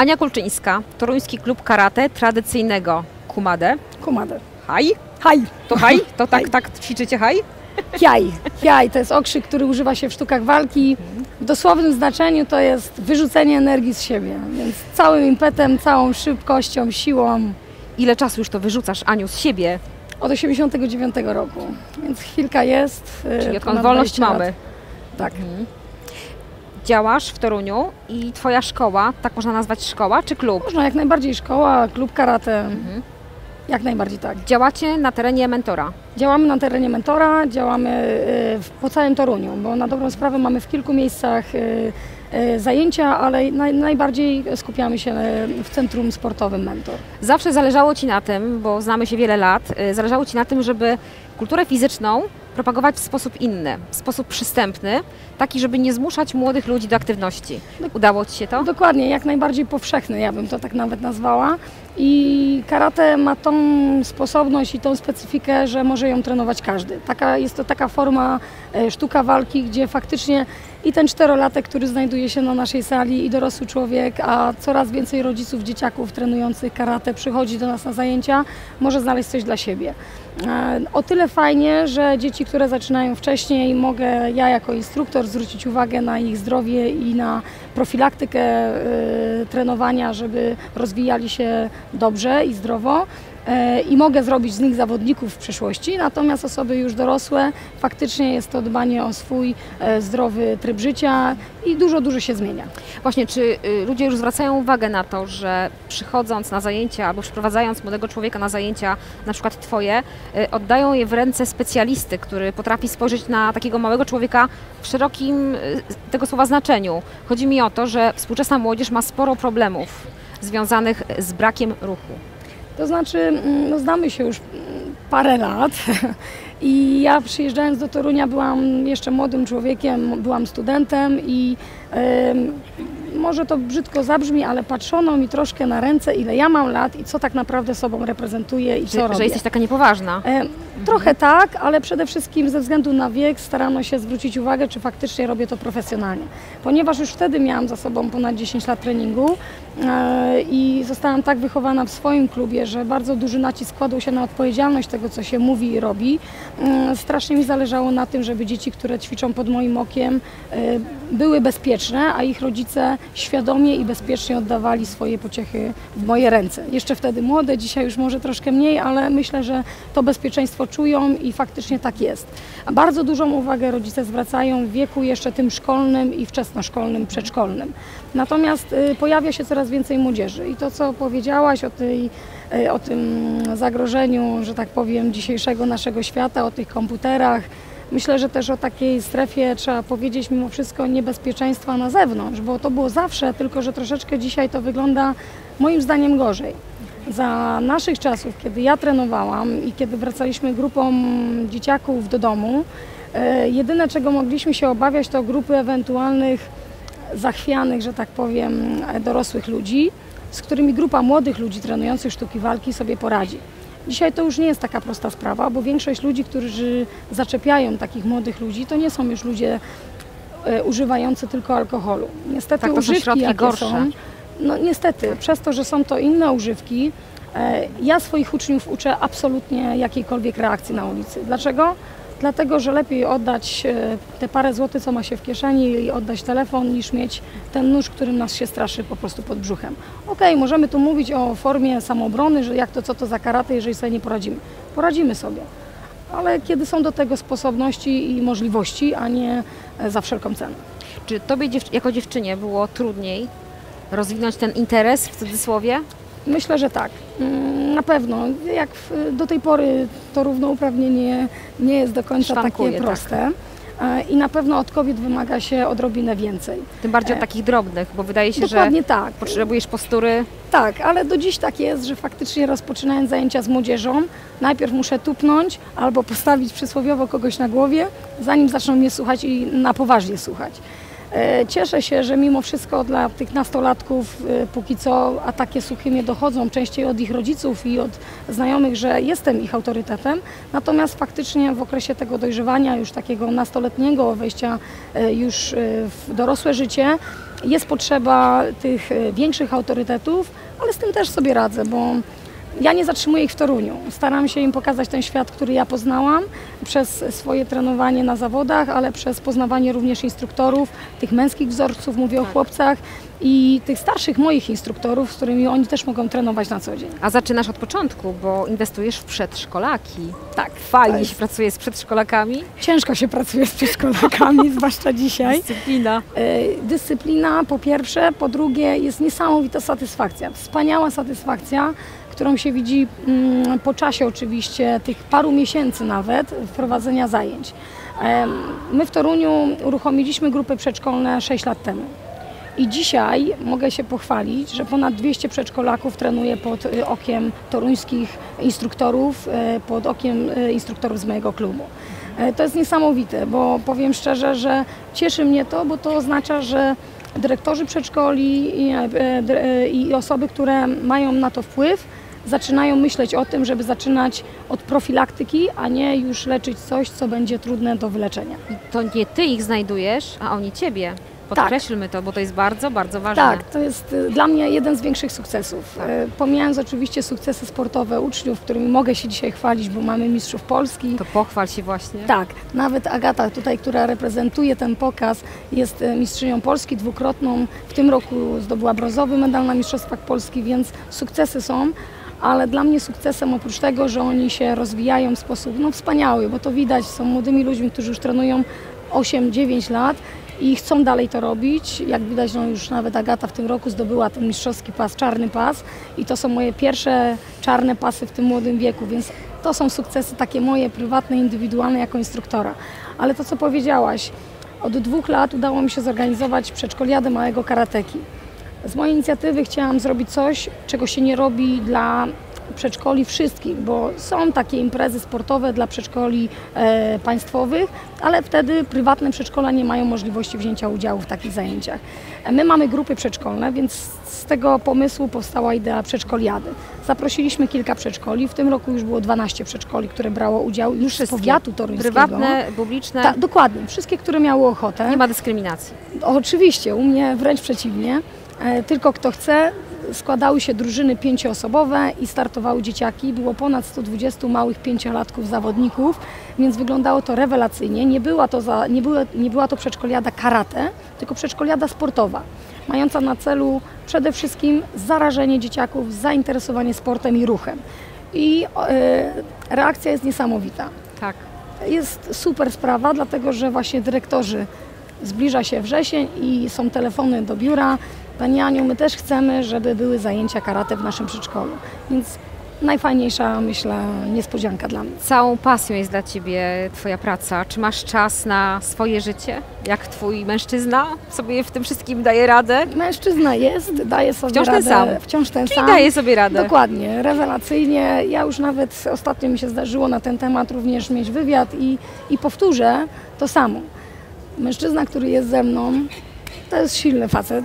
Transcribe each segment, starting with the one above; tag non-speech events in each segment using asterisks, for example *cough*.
Ania Kulczyńska, Toruński Klub Karate Tradycyjnego Kumade. Kumadę. Haj? Haj. To haj? To tak, *laughs* Haj. tak ćwiczycie haj? Jaj. Jaj to jest okrzyk, który używa się w sztukach walki. W dosłownym znaczeniu to jest wyrzucenie energii z siebie. Więc całym impetem, całą szybkością, siłą Ile czasu już to wyrzucasz, Aniu, z siebie? od 89 roku. Więc chwilka jest. y, Czyli odkąd wolność 20 lat. mamy. Tak. Działasz w Toruniu i twoja szkoła, tak można nazwać szkoła czy klub? Można jak najbardziej szkoła, klub karate. Mhm. Jak najbardziej tak. Działacie na terenie mentora. Działamy na terenie mentora, działamy y, po całym Toruniu, bo na dobrą sprawę mamy w kilku miejscach y, y, zajęcia, ale naj, najbardziej skupiamy się w centrum sportowym Mentor. Zawsze zależało Ci na tym, bo znamy się wiele lat, zależało Ci na tym, żeby kulturę fizyczną propagować w sposób inny, w sposób przystępny, taki, żeby nie zmuszać młodych ludzi do aktywności. Udało Ci się to? Dokładnie, jak najbardziej powszechny, ja bym to tak nawet nazwała. I karate ma tą sposobność i tą specyfikę, że może ją trenować każdy. Taka, jest to taka forma e, sztuka walki, gdzie faktycznie i ten czterolatek, który znajduje się na naszej sali, i dorosły człowiek, a coraz więcej rodziców, dzieciaków trenujących karate przychodzi do nas na zajęcia, może znaleźć coś dla siebie. E, O tyle fajnie, że dzieci, które zaczynają wcześniej, mogę ja jako instruktor zwrócić uwagę na ich zdrowie i na profilaktykę e, trenowania, żeby rozwijali się dobrze i zdrowo. E, I mogę zrobić z nich zawodników w przyszłości, natomiast osoby już dorosłe, faktycznie jest to dbanie o swój e, zdrowy tryb życia i dużo, dużo się zmienia. Właśnie, czy y, ludzie już zwracają uwagę na to, że przychodząc na zajęcia albo przyprowadzając młodego człowieka na zajęcia, na przykład Twoje, y, oddają je w ręce specjalisty, który potrafi spojrzeć na takiego małego człowieka w szerokim y, tego słowa znaczeniu. Chodzi mi o to, że współczesna młodzież ma sporo problemów związanych z brakiem ruchu. To znaczy, mm, no znamy się już mm, parę lat. *laughs* I ja przyjeżdżając do Torunia byłam jeszcze młodym człowiekiem, byłam studentem i może to brzydko zabrzmi, ale patrzono mi troszkę na ręce, ile ja mam lat i co tak naprawdę sobą reprezentuję i co Że, robię. że jesteś taka niepoważna. E, Trochę tak, ale przede wszystkim ze względu na wiek starano się zwrócić uwagę, czy faktycznie robię to profesjonalnie. Ponieważ już wtedy miałam za sobą ponad 10 lat treningu e, i zostałam tak wychowana w swoim klubie, że bardzo duży nacisk kładł się na odpowiedzialność tego, co się mówi i robi. Mm, Strasznie mi zależało na tym, żeby dzieci, które ćwiczą pod moim okiem, e, były bezpieczne, a ich rodzice świadomie i bezpiecznie oddawali swoje pociechy w moje ręce. Jeszcze wtedy młode, dzisiaj już może troszkę mniej, ale myślę, że to bezpieczeństwo czują i faktycznie tak jest. Bardzo dużą uwagę rodzice zwracają w wieku jeszcze tym szkolnym i wczesnoszkolnym, przedszkolnym. Natomiast y, pojawia się coraz więcej młodzieży i to, co powiedziałaś o, tej, y, o tym zagrożeniu, że tak powiem, dzisiejszego naszego świata, o tych komputerach, Myślę, że też o takiej strefie trzeba powiedzieć mimo wszystko niebezpieczeństwa na zewnątrz, bo to było zawsze, tylko że troszeczkę dzisiaj to wygląda moim zdaniem gorzej. Za naszych czasów, kiedy ja trenowałam i kiedy wracaliśmy grupą dzieciaków do domu, e, jedyne czego mogliśmy się obawiać to grupy ewentualnych zachwianych, że tak powiem, dorosłych ludzi, z którymi grupa młodych ludzi trenujących sztuki walki sobie poradzi. Dzisiaj to już nie jest taka prosta sprawa, bo większość ludzi, którzy zaczepiają takich młodych ludzi, to nie są już ludzie e, używający tylko alkoholu. Niestety Tak, to są używki środki jakie gorsze. są, no niestety, przez to, że są to inne używki, e, ja swoich uczniów uczę absolutnie jakiejkolwiek reakcji na ulicy. Dlaczego? Dlatego, że lepiej oddać e, te parę złotych, co ma się w kieszeni i oddać telefon, niż mieć ten nóż, którym nas się straszy po prostu pod brzuchem. Okej, możemy tu mówić o formie samoobrony, że jak to, co to za karate, jeżeli sobie nie poradzimy. Poradzimy sobie. Ale kiedy są do tego sposobności i możliwości, a nie e, za wszelką cenę. Czy tobie jako dziewczynie było trudniej rozwinąć ten interes w cudzysłowie? Myślę, że tak. Mm, Na pewno. Jak do tej pory to równouprawnienie nie jest do końca Szwankuje, takie tak. proste. E, I na pewno od kobiet wymaga się odrobinę więcej. Tym bardziej E, od takich drobnych, bo wydaje się, że Dokładnie tak. potrzebujesz postury. Tak, ale do dziś tak jest, że faktycznie rozpoczynając zajęcia z młodzieżą, najpierw muszę tupnąć albo postawić przysłowiowo kogoś na głowie, zanim zaczną mnie słuchać i na poważnie słuchać. E, Cieszę się, że mimo wszystko dla tych nastolatków e, póki co a takie słuchy mnie dochodzą częściej od ich rodziców i od znajomych, że jestem ich autorytetem. Natomiast faktycznie w okresie tego dojrzewania, już takiego nastoletniego wejścia e, już w dorosłe życie, jest potrzeba tych większych autorytetów, ale z tym też sobie radzę, bo ja nie zatrzymuję ich w Toruniu. Staram się im pokazać ten świat, który ja poznałam przez swoje trenowanie na zawodach, ale przez poznawanie również instruktorów, tych męskich wzorców, mówię o chłopcach i tych starszych moich instruktorów, z którymi oni też mogą trenować na co dzień. A zaczynasz od początku, bo inwestujesz w przedszkolaki. Tak, Fajnie jest- się pracuje z przedszkolakami. Ciężko się pracuje z przedszkolakami, *laughs* zwłaszcza dzisiaj. Dyscyplina. E, Dyscyplina po pierwsze, po drugie jest niesamowita satysfakcja, wspaniała satysfakcja, którą się widzi mm, po czasie oczywiście, tych paru miesięcy nawet wprowadzenia zajęć. My w Toruniu uruchomiliśmy grupy przedszkolne 6 lat temu. I dzisiaj mogę się pochwalić, że ponad 200 przedszkolaków trenuje pod y, okiem toruńskich instruktorów, e, pod okiem e, instruktorów z mojego klubu. E, To jest niesamowite, bo powiem szczerze, że cieszy mnie to, bo to oznacza, że dyrektorzy przedszkoli i, e, i osoby, które mają na to wpływ, zaczynają myśleć o tym, żeby zaczynać od profilaktyki, a nie już leczyć coś, co będzie trudne do wyleczenia. I to nie ty ich znajdujesz, a oni ciebie. Podkreślmy to, bo to jest bardzo, bardzo ważne. Tak, to jest y, dla mnie jeden z większych sukcesów. Tak. E, Pomijając oczywiście sukcesy sportowe uczniów, którymi mogę się dzisiaj chwalić, bo mamy mistrzów Polski. To pochwal się właśnie. Tak, nawet Agata tutaj, która reprezentuje ten pokaz, jest e, mistrzynią Polski dwukrotną. W tym roku zdobyła brązowy medal na Mistrzostwach Polski, więc sukcesy są. Ale dla mnie sukcesem oprócz tego, że oni się rozwijają w sposób no, wspaniały, bo to widać, są młodymi ludźmi, którzy już trenują 8-9 lat i chcą dalej to robić. Jak widać, no już nawet Agata w tym roku zdobyła ten mistrzowski pas, czarny pas i to są moje pierwsze czarne pasy w tym młodym wieku, więc to są sukcesy takie moje prywatne, indywidualne jako instruktora. Ale to, co powiedziałaś, od dwóch lat udało mi się zorganizować przedszkoliadę małego karateki. Z mojej inicjatywy chciałam zrobić coś, czego się nie robi dla przedszkoli wszystkich, bo są takie imprezy sportowe dla przedszkoli e, państwowych, ale wtedy prywatne przedszkola nie mają możliwości wzięcia udziału w takich zajęciach. My mamy grupy przedszkolne, więc z tego pomysłu powstała idea przedszkoliady. Zaprosiliśmy kilka przedszkoli, w tym roku już było 12 przedszkoli, które brało udział już z Wszystkie. powiatu toruńskiego. Prywatne, publiczne, Tak, dokładnie. Wszystkie, które miały ochotę. nie ma dyskryminacji. Oczywiście, u mnie wręcz przeciwnie. E, Tylko kto chce, składały się drużyny pięcioosobowe i startowały dzieciaki. Było ponad 120 małych pięciolatków zawodników, więc wyglądało to rewelacyjnie. Nie była to, za, nie była, nie była to przedszkoliada karate, tylko przedszkoliada sportowa, mająca na celu przede wszystkim zarażenie dzieciaków, zainteresowanie sportem i ruchem. I e, reakcja jest niesamowita. Tak. Jest super sprawa, dlatego że właśnie dyrektorzy zbliża się wrzesień i są telefony do biura. Pani Aniu, my też chcemy, żeby były zajęcia karate w naszym przedszkolu. Więc najfajniejsza, myślę, niespodzianka dla mnie. Całą pasją jest dla Ciebie Twoja praca. Czy masz czas na swoje życie? Jak Twój mężczyzna sobie w tym wszystkim daje radę? Mężczyzna jest, daje sobie Wciąż ten radę. sam. Wciąż ten Czyli sam. daje sobie radę. Dokładnie, rewelacyjnie. Ja już nawet ostatnio mi się zdarzyło na ten temat również mieć wywiad i, i powtórzę to samo. Mężczyzna, który jest ze mną, to jest silny facet,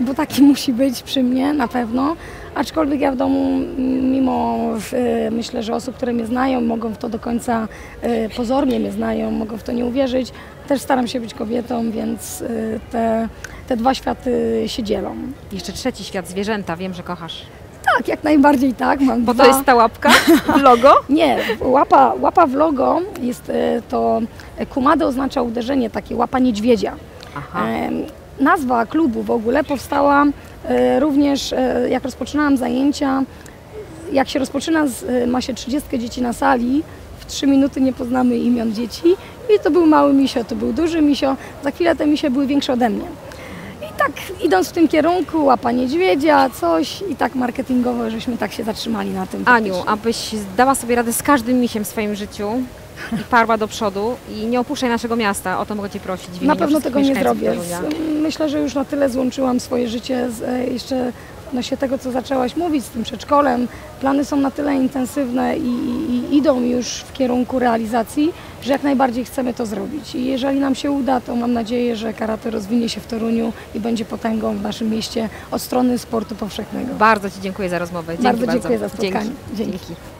bo taki *laughs* musi być przy mnie na pewno. Aczkolwiek ja w domu, mimo e, myślę, że osób, które mnie znają, mogą w to do końca e, pozornie mnie znają, mogą w to nie uwierzyć, też staram się być kobietą, więc e, te, te dwa światy się dzielą. Jeszcze trzeci świat, zwierzęta. Wiem, że kochasz. Tak, jak najbardziej tak. Mam Bo dwa... to jest ta łapka w logo? *laughs* Nie, łapa, łapa w logo jest to, kumade oznacza uderzenie, takie łapa niedźwiedzia. Aha. Nazwa klubu w ogóle powstała e, również, e, jak rozpoczynałam zajęcia, jak się rozpoczyna, e, ma się 30 dzieci na sali, w 3 minuty nie poznamy imion dzieci i to był mały misio, to był duży misio, za chwilę te misie były większe ode mnie. I tak idąc w tym kierunku, łapa niedźwiedzia, coś i tak marketingowo, żeśmy tak się zatrzymali na tym. Aniu, abyś dała sobie radę z każdym misiem w swoim życiu i parła do przodu i nie opuszczaj naszego miasta, o to mogę Cię prosić. Na pewno tego nie zrobię. Myślę, że już na tyle złączyłam swoje życie z, e, jeszcze odnośnie tego, co zaczęłaś mówić z tym przedszkolem, plany są na tyle intensywne i, i, i idą już w kierunku realizacji, że jak najbardziej chcemy to zrobić. I jeżeli nam się uda, to mam nadzieję, że karate rozwinie się w Toruniu i będzie potęgą w naszym mieście od strony sportu powszechnego. Bardzo Ci dziękuję za rozmowę. Dzięki Bardzo dziękuję za spotkanie. Dzięki. Dzięki.